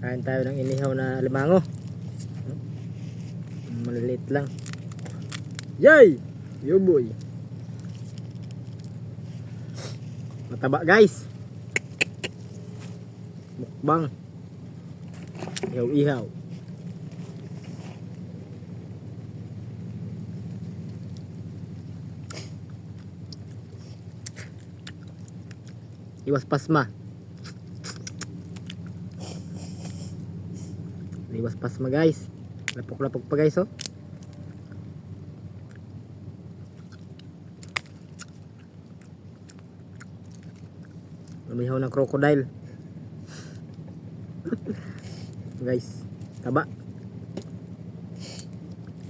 Kain tayo ng inihaw na limango. Maliliit lang. Yay! Yo boy. Mataba guys. Mukbang. Ihaw-ihaw. Iwas pasma. Iwas pasma guys. Lapok-lapok pa guys oh. Lumihaw ng crocodile. guys, taba.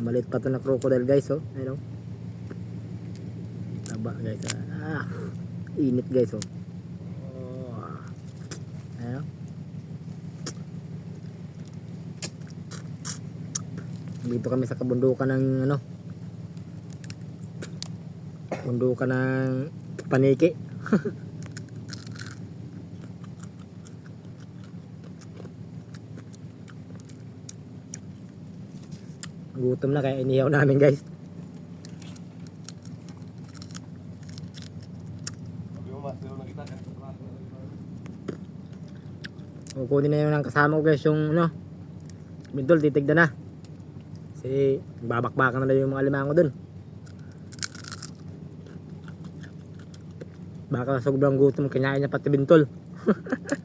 Malit pa to na crocodile guys oh. Ayun oh. Taba guys. Ah, init guys. Oh. Ayun. Dito kami sa kabundukan ng ano. Bundukan ng paniki. Gutom na kaya inihaw namin guys. Kukunin na yun ng kasama ko guys yung ano. Bintol titigda na. Kasi babakbakan na lang yung mga limango dun. Baka sobrang gutom kinain niya pati bintol.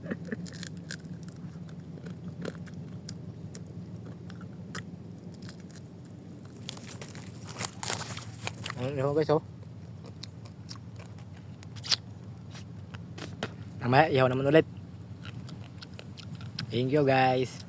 Ayun yun guys oh. Mamaya, ihaw naman ulit. Thank you guys.